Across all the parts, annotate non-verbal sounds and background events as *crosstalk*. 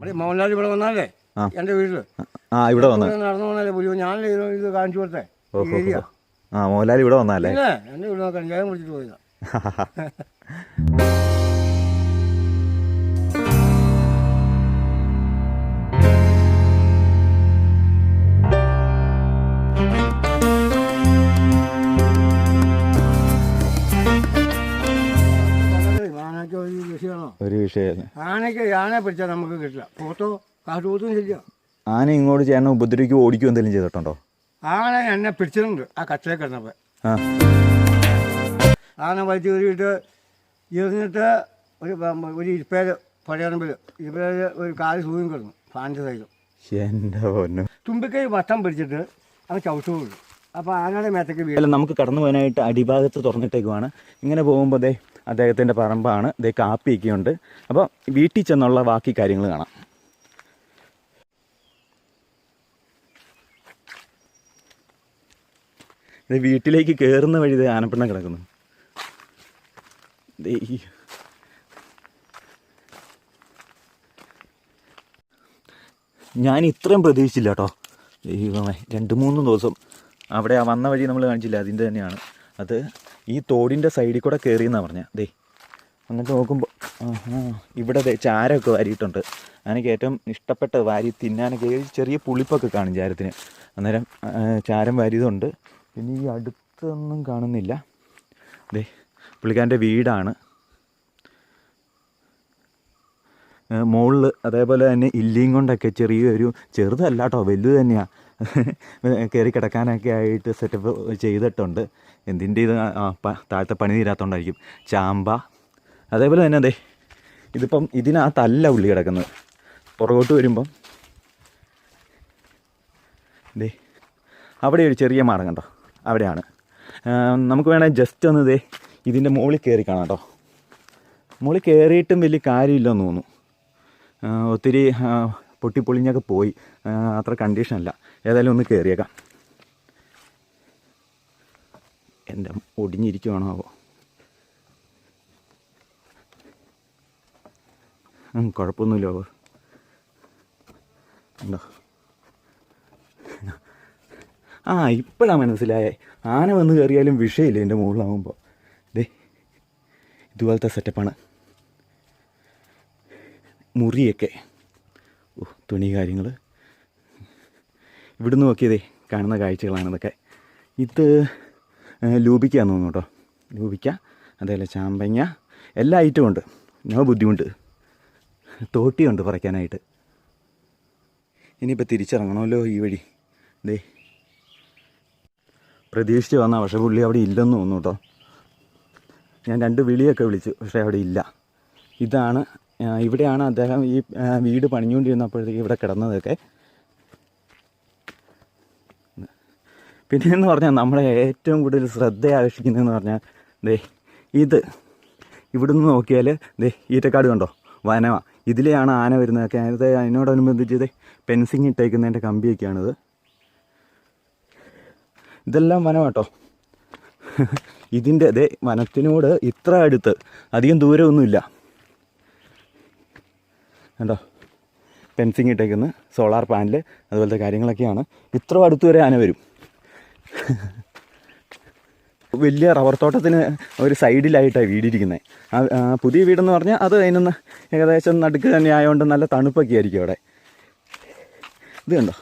മോഹൻലാൽ ഇവിടെ വന്നാലേ എന്റെ വീട്ടിൽ. ആ ഇവിടെ വന്ന്. നടന്നു വന്നാലേ പുലിയോ? ഞാനല്ലേ ഇത് കാണിച്ചു കൊടുത്തേ? ആ മോഹൻലാൽ ഇവിടെ വന്നാലേ? എന്റെ വീട് നോക്കാൻ. ഞാൻ വിളിച്ചിട്ട് പോയതാ. *laughs* ഒരു വിഷയം ആനയ്ക്ക് ആനയെ പിടിച്ചാൽ നമുക്ക് കിട്ടില്ല. പോത്തോ കാട്ടുപോത്തും ശരിയാ. ആന ഇങ്ങോട്ട് ചേട്ടനെ ഉപദ്രവിക്കുകയോ ഓടിക്കുകയോ എന്തെങ്കിലും ചെയ്തിട്ടുണ്ടോ? ആന എന്നെ പിടിച്ചിട്ടുണ്ട്. ആ കച്ചയെ കിടന്നപ്പോൾ ആ. ആന വലിച്ചു കയറിയിട്ട് ഇരുന്നിട്ട് ഒരു ഒരു ഇരിപ്പേര് പഴയണമ്പിൽ ഇരിപ്പേര് ഒരു കാൽ സൂയും കിടന്നു ഫാന്റെ സൈഡും എന്റെ പൊന്നു. തുമ്പിക്കൈ വട്ടം പിടിച്ചിട്ട് അത് ചവിട്ടു വീഴും അപ്പോൾ ആനയുടെ മേത്തേക്ക് വീഴും നമുക്ക് കടന്നു പോകാനായിട്ട് അടിഭാഗത്ത് തുറന്നിട്ടേക്കുവാണ്. ഇങ്ങനെ പോകുമ്പോൾ അദ്ദേഹത്തിന്റെ പറമ്പാണ്. ദേ കാപ്പിയൊക്കെ ഉണ്ട് അപ്പോൾ വീട്ടിൽ ചെന്നുള്ള ബാക്കി കാര്യങ്ങൾ കാണാം. ഇത് വീട്ടിലേക്ക് കയറുന്ന വഴി ഇത് ആനപ്പെണ്ണം കിടക്കുന്നു. ഞാൻ ഇത്രയും പ്രതീക്ഷിച്ചില്ല കേട്ടോ. ദൈവമേ രണ്ട് മൂന്ന് ദിവസം അവിടെ ആ വന്ന വഴി നമ്മൾ കാണിച്ചില്ല. അതിന്റെ തന്നെയാണ്. അത് ഈ തോടിന്റെ സൈഡിൽ കൂടെ കയറി എന്നാണ് പറഞ്ഞത് ദേ എന്നിട്ട് നോക്കുമ്പോൾ ഇവിടെ ചാരമൊക്കെ വാരിയിട്ടുണ്ട്. എനിക്ക് ഏറ്റവും ഇഷ്ടപ്പെട്ട വാരി തിന്നാനൊക്കെ ചെറിയ പുളിപ്പൊക്കെ കാണും ചാരത്തിന്. അന്നേരം ചാരം വാരിയതുണ്ട് പിന്നെ ഈ അടുത്തൊന്നും കാണുന്നില്ല. ദേ പുള്ളിക്കാരന്റെ വീടാണ്. മുകളിൽ അതേപോലെ തന്നെ ഇല്ലിയും കൊണ്ടൊക്കെ ചെറിയൊരു ചെറുതല്ല കേട്ടോ വലുത് തന്നെയാണ് കയറി കിടക്കാനൊക്കെ ആയിട്ട് സെറ്റപ്പ് ചെയ്തിട്ടുണ്ട്. എന്തിന്റെ ഇത്? താഴത്തെ പണി തീരാത്തോണ്ടായിരിക്കും ചാമ്പ. അതേപോലെ തന്നെ അതെ ഇതിപ്പം ഇതിനകത്തല്ല ഉള്ളി കിടക്കുന്നത്. പുറകോട്ട് വരുമ്പം ദേ അവിടെ ഒരു ചെറിയ മാടം കണ്ടോ? അവിടെയാണ്. നമുക്ക് വേണേൽ ജസ്റ്റ് ഒന്ന് ദേ ഇതിന്റെ മുകളിൽ കയറി കാണാം കേട്ടോ. മുകളിൽ കയറിയിട്ടും വലിയ കാര്യമില്ലെന്ന് തോന്നുന്നു. ഒത്തിരി പൊട്ടിപ്പൊളിഞ്ഞൊക്കെ പോയി. അത്ര കണ്ടീഷനല്ല ഏതായാലും ഒന്ന് കയറിയേക്കാം എന്റെ ഒടിഞ്ഞിരിക്കുവാണോ ആവോ കുഴപ്പമൊന്നുമില്ല ആവോ ഉണ്ടോ? ആ ഇപ്പോഴാണ് മനസ്സിലായേ. ആന വന്ന് കയറിയാലും വിഷയമില്ല എന്റെ മുകളിലാവുമ്പോൾ ദേ ഇതുപോലത്തെ സെറ്റപ്പാണ് മുറിയൊക്കെ. ഓ തുണി കാര്യങ്ങൾ ഇവിടുന്ന് നോക്കിയതേ കാണുന്ന കാഴ്ചകളാണ് ഇതൊക്കെ. ഇത് ലൂപിക്കാന്ന് തോന്നുന്നു കേട്ടോ. ലൂപിക്ക അതേപോലെ ചാമ്പങ്ങ എല്ലാ ഐറ്റവും ഉണ്ട്. നോ ബുദ്ധിമുട്ട്. തോട്ടിയുണ്ട് പറിക്കാനായിട്ട്. ഇനിയിപ്പോൾ തിരിച്ചിറങ്ങണമല്ലോ ഈ വഴി. ദേ. പ്രതീക്ഷിച്ച് വന്ന പക്ഷേ പുള്ളി അവിടെ ഇല്ലെന്ന് തോന്നുന്നു കേട്ടോ. ഞാൻ രണ്ട് വിളിയൊക്കെ വിളിച്ചു പക്ഷേ അവിടെ ഇല്ല. ഇതാണ് ഇവിടെയാണ് അദ്ദേഹം ഈ വീട് പണിഞ്ഞുകൊണ്ടിരുന്നപ്പോഴത്തേക്ക് ഇവിടെ കിടന്നതൊക്കെ. പിന്നെ എന്ന് പറഞ്ഞാൽ നമ്മളെ ഏറ്റവും കൂടുതൽ ശ്രദ്ധ ആകർഷിക്കുന്നതെന്ന് പറഞ്ഞാൽ ദേ ഇത്. ഇവിടുന്ന് നോക്കിയാൽ ദേ ഈറ്റക്കാട് കണ്ടോ? വനവ. ഇതിലെയാണ് ആന വരുന്നതൊക്കെ. അത് അതിനോടനുബന്ധിച്ച് ഇത് പെൻസിങ് ഇട്ടേക്കുന്നതിന്റെ കമ്പിയൊക്കെയാണിത്. ഇതെല്ലാം വനമാട്ടോ ഇതിന്റെ ദേ വനത്തിനോട് ഇത്ര അടുത്ത്. അധികം ദൂരമൊന്നുമില്ല. കണ്ടോ? പെൻസിങ് ഇട്ടേക്കുന്ന സോളാർ പാനൽ അതുപോലത്തെ കാര്യങ്ങളൊക്കെയാണ്. ഇത്ര അടുത്ത് വരെ ആന വരും. *laughs* വലിയ റബ്ബർ തോട്ടത്തിന് ഒരു സൈഡിലായിട്ടാണ് വീടിരിക്കുന്നത് ആ- പുതിയ വീടെന്ന് പറഞ്ഞാൽ അത് അതിനൊന്ന് ഏകദേശം നടുക്ക് തന്നെ ആയതുകൊണ്ട് നല്ല തണുപ്പൊക്കെ ആയിരിക്കും അവിടെ. ഇത് കണ്ടോ?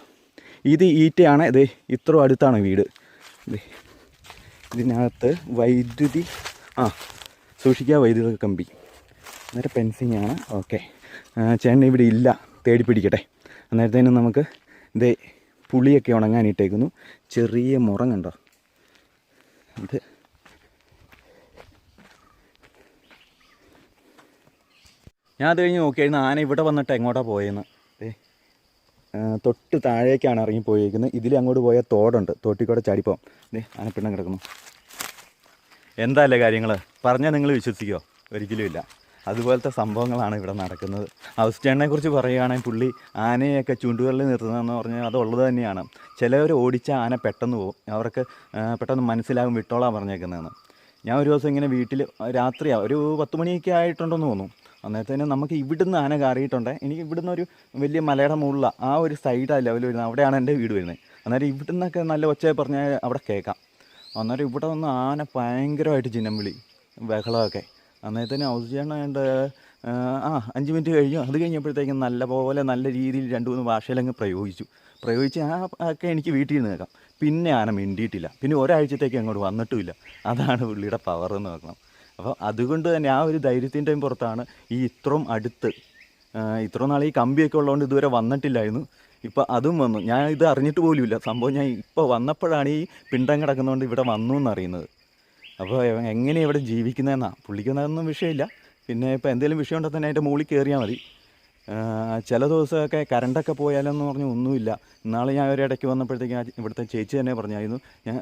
ഇത് ഈറ്റയാണ്. ഇത് ഇത്ര അടുത്താണ് വീട്. ഇതിനകത്ത് വൈദ്യുതി ആ സൂക്ഷിക്കുക വൈദ്യുത കമ്പി. അന്നേരം പെൻസിങ് ആണ്. ഓക്കെ ചേട്ടൻ ഇവിടെ ഇല്ല. തേടി പിടിക്കട്ടെ. അന്നേരത്തേനും നമുക്ക് ഇത് പുളിയൊക്കെ ഉണങ്ങാനിട്ടേക്കുന്നു. ചെറിയ മുറം കണ്ടോ? ഇത്. ഞാൻ അത് കഴിഞ്ഞ് നോക്കിയായിരുന്നു ആന ഇവിടെ വന്നിട്ട് എങ്ങോട്ടാ പോയെന്ന്. തൊട്ട് താഴേക്കാണ് ഇറങ്ങി പോയിരിക്കുന്നത് ഇതിൽ അങ്ങോട്ട് പോയാൽ തോടുണ്ട്. തോട്ടിക്കൂടെ ചാടിപ്പോം ദേ ആനപ്പിണ്ണം കിടക്കുന്നു. എന്താല്ലേ കാര്യങ്ങൾ പറഞ്ഞാൽ നിങ്ങൾ വിശ്വസിക്കുമോ ഒരിക്കലും ഇല്ല. അതുപോലത്തെ സംഭവങ്ങളാണ് ഇവിടെ നടക്കുന്നത്. ഹൗസ് കുറിച്ച് പറയുകയാണെങ്കിൽ പുള്ളി ആനയൊക്കെ ചുണ്ടുകളിൽ നിർത്തുന്നതെന്ന് പറഞ്ഞാൽ അത് ഉള്ളത് തന്നെയാണ്. ചിലവർ ഓടിച്ച ആന പെട്ടെന്ന് പോകും അവർക്ക് പെട്ടെന്ന് മനസ്സിലാകും വിട്ടോളാൻ പറഞ്ഞേക്കുന്നതെന്ന്. ഞാൻ ഒരു ദിവസം ഇങ്ങനെ വീട്ടിൽ രാത്രിയാണ് ഒരു പത്ത് മണിയൊക്കെ ആയിട്ടുണ്ടെന്ന് തോന്നുന്നു. അന്നേരത്തേന് നമുക്ക് ഇവിടുന്ന് ആന കയറിയിട്ടുണ്ട്. എനിക്ക് ഇവിടുന്ന് ഒരു വലിയ മലയുടെ മുകളിൽ ആ ഒരു സൈഡാണ് ലെവൽ വരുന്നത്. അവിടെയാണ് എന്റെ വീട് വരുന്നത്. അന്നേരം ഇവിടുന്നൊക്കെ നല്ല ഒച്ച പറഞ്ഞാൽ അവിടെ കേൾക്കാം. അന്നേരം ഇവിടെ വന്ന് ആന ഭയങ്കരമായിട്ട് ചിഹ്നം വിളി ബഹളമൊക്കെ. അന്നേരത്തേന് ഹൗസ് ചെയ്യണ ആ അഞ്ച് മിനിറ്റ് കഴിഞ്ഞു. അത് കഴിഞ്ഞപ്പോഴത്തേക്കും നല്ല പോലെ നല്ല രീതിയിൽ രണ്ട് മൂന്ന് ഭാഷയിലങ്ങ് പ്രയോഗിച്ചു. പ്രയോഗിച്ച് ആ ഒക്കെ എനിക്ക് വീട്ടിൽ നിന്ന് കേൾക്കാം. പിന്നെ ആന മിണ്ടിയിട്ടില്ല. പിന്നെ ഒരാഴ്ചത്തേക്ക് അങ്ങോട്ട് വന്നിട്ടുമില്ല. അതാണ് പുള്ളിയുടെ പവർ എന്ന് നോക്കണം അപ്പോൾ അതുകൊണ്ട് തന്നെ ആ ഒരു ധൈര്യത്തിന്റെയും പുറത്താണ് ഈ ഇത്രയും അടുത്ത് ഇത്ര നാൾ ഈ കമ്പിയൊക്കെ ഉള്ളതുകൊണ്ട് ഇതുവരെ വന്നിട്ടില്ലായിരുന്നു. ഇപ്പോൾ അതും വന്നു. ഞാൻ ഇത് അറിഞ്ഞിട്ട് പോലുമില്ല. സംഭവം ഞാൻ ഇപ്പോൾ വന്നപ്പോഴാണ് ഈ പിണ്ടം കിടക്കുന്നതുകൊണ്ട് ഇവിടെ വന്നു എന്നറിയുന്നത്. അപ്പോൾ എങ്ങനെ ഇവിടെ ജീവിക്കുന്നതെന്നാണ് പുള്ളിക്കുന്നതൊന്നും വിഷയമില്ല. പിന്നെ ഇപ്പോൾ എന്തെങ്കിലും വിഷയം ഉണ്ടെങ്കിൽ തന്നെ അതിന്റെ മുകളിൽ കയറിയാൽ മതി. ചില ദിവസമൊക്കെ കറണ്ടൊക്കെ പോയാലെന്ന് പറഞ്ഞ് ഒന്നുമില്ല. ഇന്നാളെ ഞാൻ ഒരു ഇടയ്ക്ക് വന്നപ്പോഴത്തേക്കും ഇവിടുത്തെ ചേച്ചി തന്നെ പറഞ്ഞായിരുന്നു ഞാൻ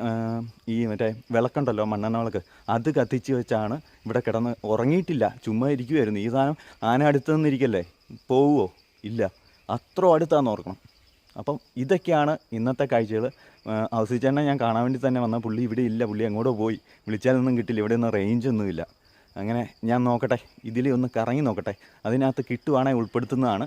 ഈ മറ്റേ വിളക്കുണ്ടല്ലോ മണ്ണെണ്ണ വിളക്ക് അത് കത്തിച്ച് വെച്ചാണ് ഇവിടെ കിടന്ന് ഉറങ്ങിയിട്ടില്ല. ചുമ്മാ ഇരിക്കുമായിരുന്നു ഈ സാധനം ആന അടുത്ത് നിന്നിരിക്കല്ലേ? പോവുമോ ഇല്ല. അത്ര അടുത്താന്ന് ഓർക്കണം. അപ്പം ഇതൊക്കെയാണ് ഇന്നത്തെ കാഴ്ചകൾ ഔസിച്ചേട്ടനെ ഞാൻ കാണാൻ വേണ്ടി തന്നെ വന്ന പുള്ളി ഇവിടെ ഇല്ല. പുള്ളി എങ്ങോട്ടോ പോയി. വിളിച്ചാലൊന്നും കിട്ടില്ല. ഇവിടെ ഒന്നും റേഞ്ച് ഒന്നുമില്ല അങ്ങനെ ഞാൻ നോക്കട്ടെ. ഇതിൽ ഒന്ന് കറങ്ങി നോക്കട്ടെ. അതിനകത്ത് കിട്ടുവാണെങ്കിൽ ഉൾപ്പെടുത്തുന്നതാണ്.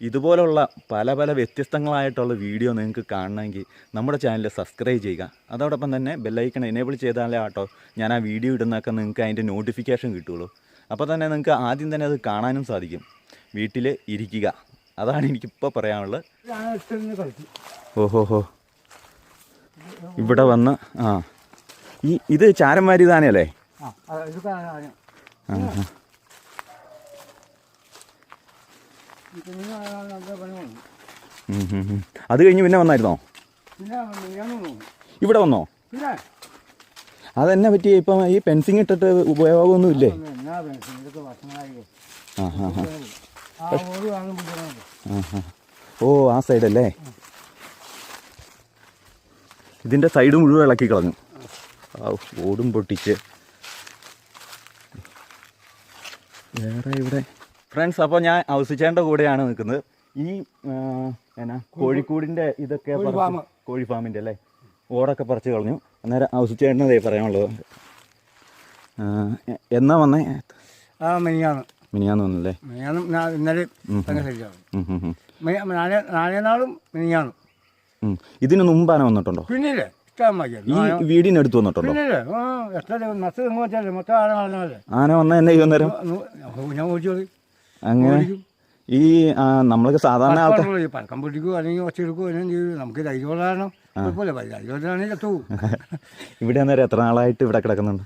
ഇതുപോലുള്ള പല പല വ്യത്യസ്തങ്ങളായിട്ടുള്ള വീഡിയോ നിങ്ങൾക്ക് കാണണമെങ്കിൽ നമ്മുടെ ചാനൽ സബ്സ്ക്രൈബ് ചെയ്യുക. അതോടൊപ്പം തന്നെ ബെല്ലൈക്കൺ എനേബിൾ ചെയ്താലേ ആട്ടോ ഞാൻ ആ വീഡിയോ ഇടുന്നതൊക്കെ നിങ്ങൾക്ക് അതിന്റെ നോട്ടിഫിക്കേഷൻ കിട്ടുള്ളൂ. അപ്പോൾ തന്നെ നിങ്ങൾക്ക് ആദ്യം തന്നെ അത് കാണാനും സാധിക്കും. വീട്ടിൽ ഇരിക്കുക. അതാണ് എനിക്കിപ്പോൾ പറയാനുള്ളത്. ഓഹോഹോ ഓഹോ ഹോ. ഇവിടെ വന്ന് ആ. ഈ ഇത് ചാരന്മാരി താനല്ലേ അത്. കഴിഞ്ഞ് പിന്നെ വന്നായിരുന്നോ? ഇവിടെ വന്നോ? അതെന്നെ പറ്റി ഇപ്പം ഈ പെൻസിങ് ഇട്ടിട്ട് ഉപയോഗമൊന്നുമില്ലേ? ആ ഓ ആ സൈഡല്ലേ? ഇതിന്റെ സൈഡ് മുഴുവൻ ഇളക്കി കളഞ്ഞു. ആ ഓടും പൊട്ടിച്ച്. വേറെ ഇവിടെ. ഫ്രണ്ട്സ് അപ്പോൾ ഞാൻ ഔസിച്ചേന്റെ കൂടെയാണ് നിൽക്കുന്നത്. ഈ എന്നാ കോഴിക്കൂടിന്റെ ഇതൊക്കെ കോഴി ഫാമിന്റെ ഫാമിന്റെ അല്ലേ? ഓടൊക്കെ പറിച്ചു കളഞ്ഞു. അന്നേരം ഔസിച്ചേട്ടനതേ പറയാനുള്ളത്. എന്നാ വന്നേ? ആ മിനിയാന്ന് മിനിയാന്ന് വന്നല്ലേ മിനിയാന്നും ഇന്നലെ ഭയങ്കര ശരിയാണ് ഉം, ഉം, ഉം. നാളെ നാളെ നാളും മിനിയാന്നും. ഇതിന് മുമ്പാന വന്നിട്ടുണ്ടോ? പിന്നില്ലേ? വീടിനടുത്ത് വന്നിട്ടുണ്ടോ? ആന വന്ന എന്നെ ചെയ്യുന്ന നേരം ഞാൻ ഓടിച്ചോളി. അങ്ങനെ? ഈ നമ്മളൊക്കെ സാധാരണ ആൾക്കാർ പഴക്കം പൊട്ടിക്കോ അല്ലെങ്കിൽ എല്ലാം ചെയ്യും. നമുക്ക് *laughs* ഇവിടെ അന്നേരം എത്ര നാളായിട്ട് ഇവിടെ കിടക്കുന്നുണ്ട്?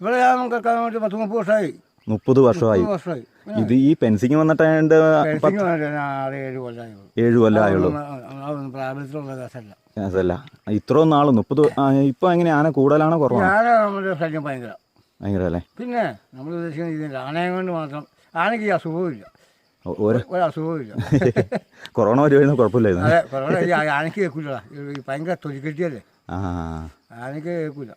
ഇവിടെ നമുക്ക് പത്ത് മുപ്പത് വർഷമായി. മുപ്പത് വർഷമായി. ഇത് ഈ പെൻസിങ് ആറ് ഏഴ് കൊല്ലമായി ഏഴു കൊല്ലം ആയുള്ളൂ. അതൊന്നും പ്രാബല്യത്തിലുള്ള കേസല്ല അതല്ല ഇത്രയും നാൾ മുപ്പത് ആ, ഇപ്പൊ എങ്ങനെ ആന കൂടുതലാണോ കുറവാണോ? ഞാൻ നമ്മുടെ ശല്യം ഭയങ്കര. ഭയങ്കര അല്ലേ? പിന്നെ നമ്മൾ ഉദ്ദേശിക്കുന്ന ആനയെ കൊണ്ട് മാത്രം ആനയ്ക്ക് ഈ അസുഖവുമില്ല ഒ- ഒരു ഒരു അസുഖവുമില്ല *laughs* കൊറോണ വരുവായിരുന്നു കുഴപ്പമില്ലായിരുന്നു. അതെ കുറേ ഈ ആനയ്ക്ക് കേൾക്കില്ല ഭയങ്കര തൊലിക്കെട്ടിയല്ലേ? ആനയ്ക്ക് കേൾക്കില്ല.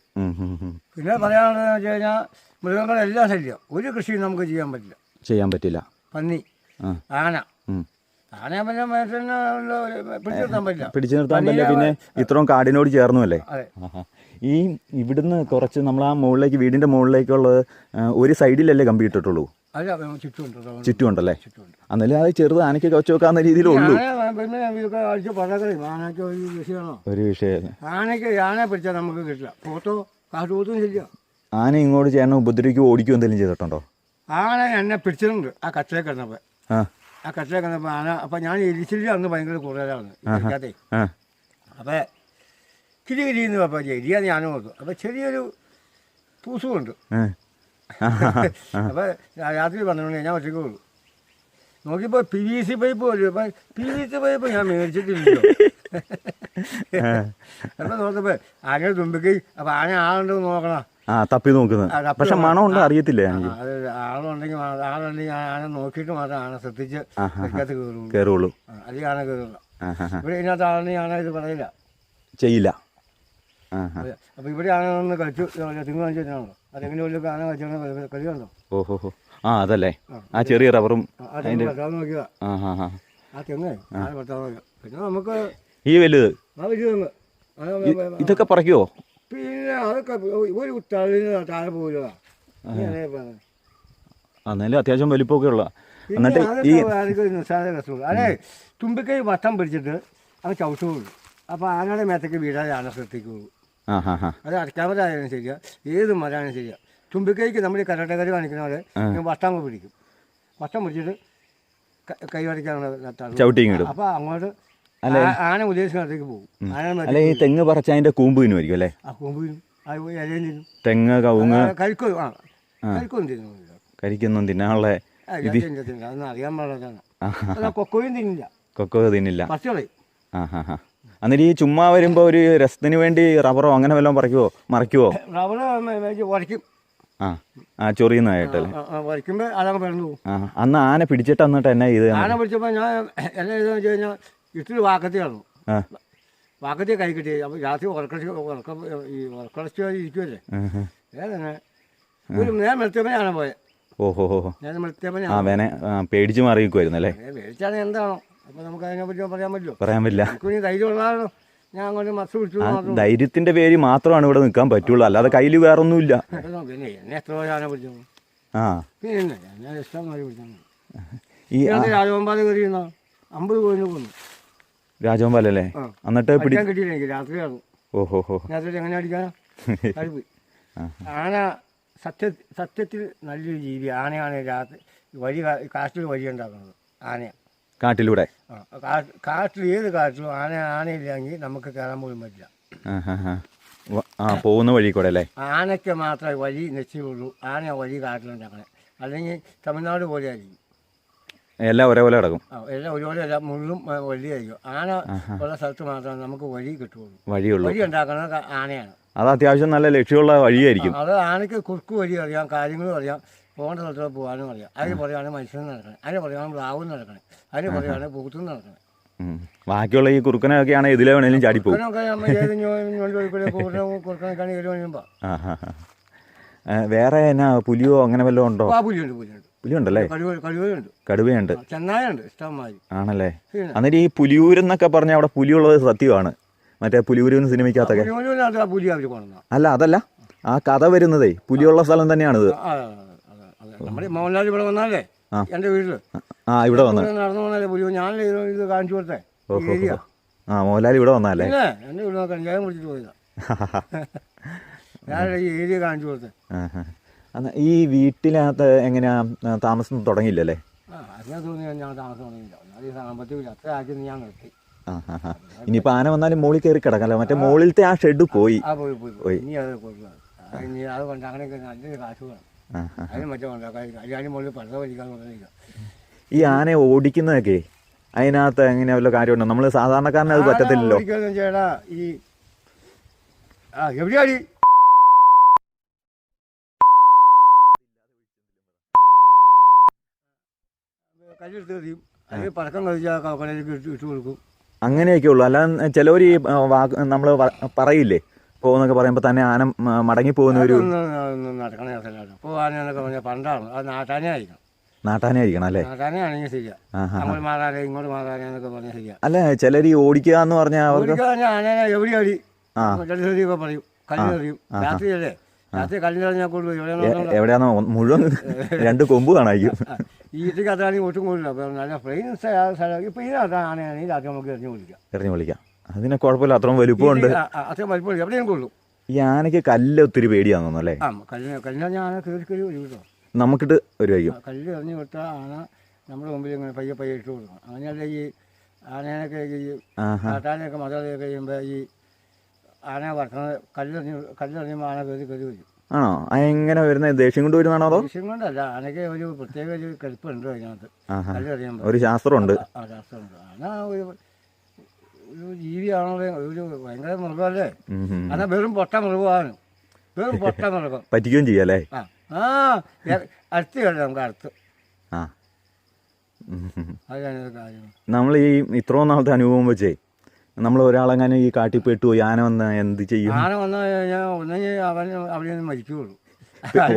പിന്നെ പറയാനുള്ളതെന്ന് വെച്ച് കഴിഞ്ഞാൽ മൃഗങ്ങളെല്ലാം ശല്യം. ഒരു കൃഷിയും നമുക്ക് ചെയ്യാൻ പറ്റില്ല. ചെയ്യാൻ പറ്റില്ല. പന്നി ആന. പിന്നെ മനുഷ്യനെ പിടിച്ചു നിർത്താൻ പറ്റില്ല. പിടിച്ചു നിർത്താൻ പറ്റില്ല. പിന്നെ ഇത്രയും കാടിനോട് ചേർന്നു അല്ലേ അതെ. ഈ ഇവിടുന്ന് കുറച്ച് നമ്മൾ ആ മുകളിലേക്ക് വീടിന്റെ മുകളിലേക്കുള്ളത് ഒരു സൈഡിലല്ലേ കമ്പി ഇട്ടിട്ടുള്ളൂ? ചുറ്റുമുണ്ടല്ലേ ചുറ്റും ഉണ്ടല്ലേ എന്നാലും അത് ചെറുത് ആനയ്ക്ക് കവച്ച് വെക്കാവുന്ന രീതിയിലേ ഉള്ളൂ. ആന ഒരു വിഷയം ആനയ്ക്ക് ആനയെ പിടിച്ചാൽ നമുക്ക് കിട്ടില്ല. പോത്തോ കാട്ടുപോത്തും ശരിയാ ആന ഇങ്ങോട്ട് ചേട്ടനെ ഉപദ്രവിക്കുകയോ ഓടിക്കുകയോ എന്തെങ്കിലും ചെയ്തിട്ടുണ്ടോ? ആന എന്നെ പിടിച്ചിട്ടുണ്ട്. ആ കച്ചയിൽ കിടന്നപ്പോൾ ആ. ആ കിടന്നപ്പോ കിടന്നപ്പോൾ ആന അപ്പം ഞാൻ എരിച്ചില്ല അന്ന് ഭയങ്കര കൂടുതലാണ്. അപ്പോൾ കിരി കിരി എന്ന് പറഞ്ഞപ്പോൾ എരിയാന്ന് ഞാനും ഓർത്തു അപ്പോൾ ചെറിയൊരു പൂസുമുണ്ട് ഏ. അപ്പോൾ രാത്രി പന്ത്രണ്ട് ഞാൻ ഒറ്റയ്ക്ക് പോകും. നോക്കിയപ്പോൾ പി വി സി പൈപ്പ് വരും അപ്പം പി വി സി പൈപ്പ് ഞാൻ മേടിച്ചിട്ടില്ലല്ലോ. അപ്പം നോക്കപ്പോ ആന തുമ്പിക്ക് അപ്പം ആന ആളുണ്ടോ നോക്കണ. ആ തപ്പി നോക്കുന്നത്. പക്ഷെ മണം ഉണ്ട് അറിയത്തില്ലേ ആളുണ്ടെങ്കിൽ ആളുണ്ടെങ്കിൽ ആനെ നോക്കിയിട്ട് മാത്രം ആന ശ്രദ്ധിച്ച് കയറുള്ളൂ. കയറുള്ളൂ. അല്ലെങ്കിൽ ആന ആ. ഇവിടെ ഇതിനകത്ത് ആളുണ്ടെങ്കിൽ ആന ഇത് പറയില്ല. ചെയ്യില്ല. അപ്പോൾ ഇവിടെ ആന ഒന്ന് കളിച്ചു തിങ്ങ് കാണിച്ചിട്ടാണല്ലോ അതെങ്ങനെ വലിയ ആന കളിച്ചാൽ കളി കണ്ടോ ഓഹോ ഹോ ആ അതല്ലേ. ആ ചെറിയ റബ്ബറും ആ ആ തെങ്ങ്. പിന്നെ നമുക്ക് ഈ വലുത്? ആ വലിയ തെങ്ങ്. അത് ഇ- ഇതൊക്കെ പറിക്കുവോ? പിന്നെ അതൊക്കെ ഒരു താഴെ പോയില്ല എന്നാലും അത്യാവശ്യം വലിപ്പമൊക്കെ ഉള്ള എന്നിട്ട് ഈ അതെ തുമ്പിക്കൈ വട്ടം പിടിച്ചിട്ട് അത് ചവിട്ടുകയുള്ളൂ. അപ്പോൾ ആനയുടെ മേത്തേക്ക് വീഴാതെ ആന ശ്രദ്ധിക്കുകയുള്ളൂ. ഹാ അത് അടയ്ക്കാമര ആയാലും ശരിയാ. ഏത് മരമായാലും ശരിയാ. തുമ്പിക്കൈക്ക് നമ്മൾ ഈ കരാട്ടക്കാരി കാണിക്കുന്ന പോലെ വട്ടം പിടിക്കും. വട്ടം പിടിച്ചിട്ട് കൈ വരയ്ക്കാനുള്ള അപ്പോൾ അങ്ങോട്ട് ആന ഉദ്ദേശിക്കുന്നിടത്തേക്ക് പോകും. അല്ല ഈ തെങ്ങ് പറിച്ച അതിന്റെ കൂമ്പ് തിന്നുമായിരിക്കും അല്ലേ? ആ കൊമ്പിനും ഇലയും തെങ്ങ് കവുങ്ങ്. കഴിക്കൊന്നും ആ. തിന്നുന്നില്ല. കരിക്കൊന്നും തിന്നാനുള്ള അറിയാൻ പാടില്ല കൊക്കോയും തിന്നില്ല. കൊക്കോ തിന്നില്ല. പച്ച കളയും ആ ഹാ ഹാ. എന്നിട്ട് ഈ ചുമ്മാ വരുമ്പോ ഒരു രസത്തിന് വേണ്ടി റബ്ബറോ അങ്ങനെ വല്ലതും പറിക്കുവോ? മറിക്കുവോ? റബ്ബർ വരയ്ക്കും. ആ ആ ചൊറിയുന്നതായിട്ടല്ലേ വരയ്ക്കുമ്പോൾ അതങ്ങ് പിറന്നു ആ അന്ന് ആന പിടിച്ചിട്ട് എന്നിട്ട് എന്നാ ഇത് ആന പിടിച്ചപ്പോൾ ഞാൻ എന്നെ ചെയ്തെന്ന് വെച്ച് കഴിഞ്ഞാൽ ഇത്തിരി വാക്കത്തി കിടന്നു വാക്കത്തി കൈ കിട്ടി. അപ്പോൾ രാത്രി ഉറക്കളച്ച് ഉറക്കം ഈ ഉറക്കടച്ച് ഇരിക്കുമല്ലേ. ഏതന്നെ? ഒരു നേരം വെളുത്തപ്പോൾ ഞാനാ പോയത് ഓഹോ ആ ഞാൻ വേനെ പേടിച്ച് മാറിയിരിക്കുമായിരുന്നു അല്ലേ? മേടിച്ചാണ് എന്താണോ. അപ്പോൾ നമുക്ക് പറയാൻ പറ്റില്ല. ഞാൻ അങ്ങോട്ട് മസ് പിടിച്ചു ആ മാത്രം. ധൈര്യത്തിന്റെ പേര് മാത്രമാണ് ഇവിടെ നിൽക്കാൻ പറ്റുള്ളൂ. അല്ലാതെ കയ്യിൽ വേറൊന്നുമില്ല. പിന്നെ എന്നെ എത്ര പേര് ആന പിടിച്ചു ആ. പിന്നെ എന്നെ എന്നെ ഇഷ്ടം മാറി പിടിച്ചാൽ ഈ അമ്പത് കോഴിനെ കൊന്നു. ആ. എന്നിട്ട് പിടി അടിക്കാൻ കിട്ടിയില്ല എനിക്ക് രാത്രിയായിരുന്നു ഓഹോ ഹോ. രാത്രി എങ്ങനെ അടിക്കാനാ *laughs* അത് ആ. ആന സത്യ സത്യത്തിൽ നല്ലൊരു ജീവി ആനയാണ് രാത്രി വഴി കാ- കാട്ടിൽ വഴി ഉണ്ടാക്കുന്നത്. ആനയാണ്. കാട്ടിലൂടെ? കാട്ടിൽ ഏത് കാട്ടിലും ആന ആനയില്ലെങ്കിൽ നമുക്ക് കയറാൻ പോലും പറ്റില്ല. ആ പോകുന്ന വഴി കൂടെ അല്ലേ ആനയ്ക്ക് മാത്രമേ വഴി നിശ്ചയുള്ളൂ ആന വഴി കാട്ടിലുണ്ടാക്കണേ അല്ലെങ്കിൽ തമിഴ്നാട് പോലെ ആയിരിക്കും. എല്ലാം ഒരേപോലെ കിടക്കും എല്ലാം ഒരുപോലെ അല്ല മുള്ളും വഴിയായിരിക്കും ആന ഉള്ള സ്ഥലത്ത് മാത്രമേ നമുക്ക് വഴി കിട്ടുള്ളൂ വഴിയുള്ളൂ. വഴി ഉണ്ടാക്കുന്നത് ആനയാണ്. അത് അത്യാവശ്യം നല്ല ലക്ഷ്യമുള്ള വഴിയായിരിക്കും. അത് ആനയ്ക്ക് കുറുക്ക് വഴി അറിയാം കാര്യങ്ങളും അറിയാം. പോകേണ്ട സ്ഥലത്ത് പോകാനും അറിയാം. അതിന് പറയുകയാണ് മനുഷ്യൻ നടക്കണം. അതിന് പറയുകയാണ് ബ്ലാവും നടക്കണം. അതിന് പറയുകയാണ് പൂത്തും നടക്കണം. ബാക്കിയുള്ള ഈ കുറുക്കനൊക്കെയാണ് ഇതിലെ വേണേലും ചാടിപ്പോകും വേറെ എന്നാ പുലിയോ അങ്ങനെ വല്ലതും ഉണ്ടോ? പുലിയുണ്ടല്ലേ? കടുവയുണ്ട്. ആണല്ലേ? അന്നേരം ഈ പുലിയൂരെന്നൊക്കെ പറഞ്ഞ അവിടെ പുലിയുള്ളത് സത്യമാണ്. മറ്റേ പുലിയൂരെന്ന് സിനിമയ്ക്കകത്തൊക്കെ. അല്ല അതല്ല. ആ കഥ വരുന്നതേ. പുലിയുള്ള സ്ഥലം തന്നെയാണിത്. നമ്മുടെ മോഹൻലാൽ ഇവിടെ വന്നാലേ എന്റെ വീട്ടിൽ. ആ ഇവിടെ വന്ന്. നടന്നു വന്നാലേ പുലിയോ? ഞാൻ ഇത് കാണിച്ചു കൊടുത്തേ? ആ മോഹൻലാൽ ഇവിടെ വന്നാലേ? എന്നെ എന്റെ വീട് നോക്കാൻ ഞാൻ വിളിച്ചിട്ട് പോയതാ. ഞാൻ ഈ ഏരിയ കാണിച്ചു കൊടുത്തേ. ഈ വീട്ടിനകത്ത് എങ്ങനെയാ താമസം തുടങ്ങിയില്ലല്ലേ? ആ അതിനെ ഞാൻ താമസം തുടങ്ങിയില്ല. അത് ഈ സാമ്പത്തികമില്ല അത്ര ആക്കി ഞാൻ നിർത്തി. ഇനിയിപ്പോൾ ആന വന്നാലും മോളിൽ കയറി കിടക്കാല്ലോ മറ്റേ മോളിലത്തെ ആ ഷെഡ് പോയി. പോയി പോയി ഇനി അത് കൊടുക്കുക ഇനി അത് കൊണ്ട് അങ്ങനെയൊക്കെ നല്ലൊരു കാശ് വേണം. അതിന് മറ്റേ ഉണ്ടാക്കാൻ അതിന് മുകളിൽ പഴുത വലിക്കാൻ പറഞ്ഞില്ല ഈ ആനയെ ഓടിക്കുന്നതൊക്കെ അതിനകത്ത് എങ്ങനെയാ വല്ല കാര്യമുണ്ടോ? നമ്മൾ സാധാരണക്കാരന് അത് പറ്റത്തില്ലല്ലോ. ചേട്ടാ ഈ ആ എവിടെയാടി കല്ലെടുത്ത് എറിയും അത് പടക്കം കളിച്ചാൽ കടയിലേക്ക് ഇട്ട് ഇട്ട് കൊടുക്കും. അങ്ങനെയൊക്കെ ഉള്ളൂ. അല്ലാതെ ചിലവർ നമ്മൾ നമ്മൾ പറയില്ലേ? പോകുന്നൊക്കെ പറയുമ്പോൾ തന്നെ ആന മടങ്ങി പോകുന്ന ഒരു നാട്ടാനായിരിക്കണം നടക്കണ സ്ഥലമാണ് ഇപ്പോൾ പറഞ്ഞാൽ പണ്ടാണ്. അത് നാട്ടാനെ ആയിരിക്കണം നാട്ടാനെ അല്ലേ അല്ല ചിലർ ഈ ഓടിക്കുക എന്ന് പറഞ്ഞാൽ അവർക്ക് എവിടെയാണോ മുഴുവൻ *laughs* രണ്ട് കൊമ്പ് കാണായിരിക്കും. ഈ ഇത്തിക്കത്താണെങ്കിൽ ഒട്ടും കൊള്ളില്ല നല്ല പ്ലെയിൻ സ്ഥലം ഇപ്പം ഇതിനകത്താണ് ആനയാണെങ്കിൽ രാത്രി നമുക്ക് എറിഞ്ഞു വിളിക്കാം. എറിഞ്ഞു വിളിക്കാം. അതിന് കുഴപ്പമില്ല അത്രയും വലുപ്പമുണ്ട്. അത്രയും വലുപ്പമില്ല എവിടെയും കൊള്ളും. ഈ ആനയ്ക്ക് കല്ല് ഒത്തിരി പേടിയാന്ന് തോന്നുന്നു അല്ലേ? കല്ലിന് കല്ലിന് ആന കയറി കയറി വരും കേട്ടോ നമുക്കിട്ട് ഒരു ആ, കല്ല് എറിഞ്ഞു വിട്ടാൽ ആന നമ്മുടെ മുമ്പിൽ ഇങ്ങനെ പയ്യെ പയ്യെ ഇട്ട് കൊടുക്കണം അങ്ങനെയല്ല ഈ ആനേനൊക്കെ ഈ കാട്ടാനൊക്കെ മതമൊക്കെ കഴിയുമ്പോൾ ഈ ആന വളർത്തുന്നത് കല്ലെറിഞ്ഞ് കല്ലെറിഞ്ഞുമ്പോൾ ആന കയറി കയറി വരും. ആണോ? എങ്ങനെ വരുന്നത് ദേഷ്യം കൊണ്ട് വരുന്നതാണോ അതോ? ദേഷ്യം കൊണ്ടല്ല. ആനയ്ക്ക് ഒരു പ്രത്യേക ഒരു കടുപ്പുണ്ട് അതിനകത്ത്. കല്ലെറിയുമ്പോൾ ഒരു ശാസ്ത്രമുണ്ട്. ആ ശാസ്ത്രമുണ്ട്. ആന ഒരു ഒരു ജീവിയാണല്ലേ ഒരു ഭയങ്കര മൃഗമല്ലേ. ആന വെറും പൊട്ട മൃഗമാണ്. വെറും പൊട്ട *laughs* മൃഗം. പറ്റിക്കുകയും ചെയ്യല്ലേ ആ അടുത്ത് കേട്ടോ നമുക്ക് അടുത്ത്. ആ. നമ്മൾ ഈ ഇത്രയും നാളത്തെ അനുഭവം വെച്ചേ നമ്മൾ ഒരാളെങ്ങനെ ഈ കാട്ടിൽ പെട്ടു പോയി ആന വന്ന എന്ത് ചെയ്യും? ആന വന്ന ഒന്നെങ്കിൽ അവൻ അവിടെ മരിക്കുകയുള്ളൂ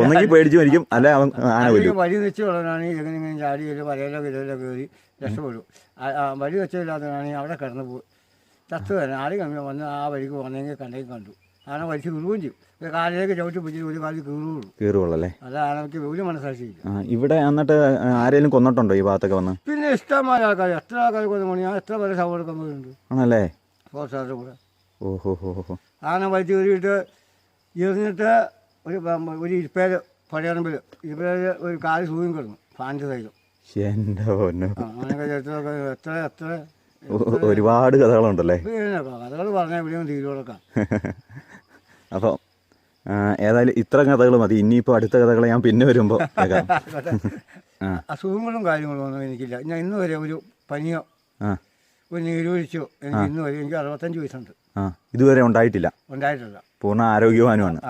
ഒന്നെങ്കിൽ പേടിച്ച് മരിക്കും അല്ല അവൻ ആന വരും? വഴി എങ്ങനെ എങ്ങനെയെങ്കിലും ചാടി വരയിലോ വിലയിലോ കയറി രക്ഷപ്പെടും. വഴി വെച്ചില്ലാത്തവനാണെങ്കിൽ അവിടെ കിടന്നു പോകും ചത്തു തന്നെ. ആരും കമ്മി വന്ന് ആ വഴിക്ക് വന്നെങ്കിൽ കണ്ടെങ്കിൽ കണ്ടു. ആന വലിച്ചു കീറുകയും ചെയ്യും ഇത് കാലിലേക്ക് ചവിട്ടി പിടിച്ചിട്ട് ഒരു കാലിൽ കീറുകയുള്ളൂ. കീറുള്ളല്ലേ അത് ആനക്ക് ഒരു മനസ്സാക്ഷിയില്ല. ആ ഇവിടെ എന്നിട്ട് ആരെങ്കിലും കൊന്നിട്ടുണ്ടോ ഈ ഭാഗത്തൊക്കെ വന്ന്? പിന്നെ ഇഷ്ടമായ ആൾക്കാർ എത്ര ആൾക്കാർ കൊന്നു ഞാൻ എത്ര പേരെ ശവം എടുക്കാൻ പോയിട്ടുണ്ട്. ആണല്ലേ? ഫോറസ്റ്റുകാരുടെ കൂടെ. ഓഹോ ഹോ ഹോ ആന വലിച്ചു കയറിയിട്ട് എറിഞ്ഞിട്ട് ഒരു പ- ഒരു ഇരിപ്പേര് പടയറമ്പിൽ ഇരിപ്പേര് ഒരു കാൽ സൂര്യം കിടന്നു. ഫാന്റെ സൈഡും എന്റെ പൊന്നു. ആ അങ്ങനെയൊക്കെ എത്ര എത്ര ഒരുപാട് കഥകളുണ്ടല്ലേ? കഥകൾ പറഞ്ഞാൽ ഇവിടെയും തീരുവോളക്കാം *laughs* അപ്പോൾ ഏതായാലും ഇത്ര കഥകൾ മതി. ഇനിയിപ്പോൾ അടുത്ത കഥകൾ ഞാൻ പിന്നെ വരുമ്പോൾ *laughs* അസുഖങ്ങളും കാര്യങ്ങളും ഒന്നും എനിക്കില്ല. ഞാൻ ഇന്ന് വരെ ഒരു പനിയോ ഒരു നീരൊഴിച്ചോ എനിക്ക് ഇന്ന് വരെ എനിക്ക് അറുപത്തഞ്ച് വയസ്സുണ്ട്. ഇതുവരെ ഉണ്ടായിട്ടില്ല. ഉണ്ടായിട്ടില്ല. പൂർണ ആരോഗ്യവാനുമാണ്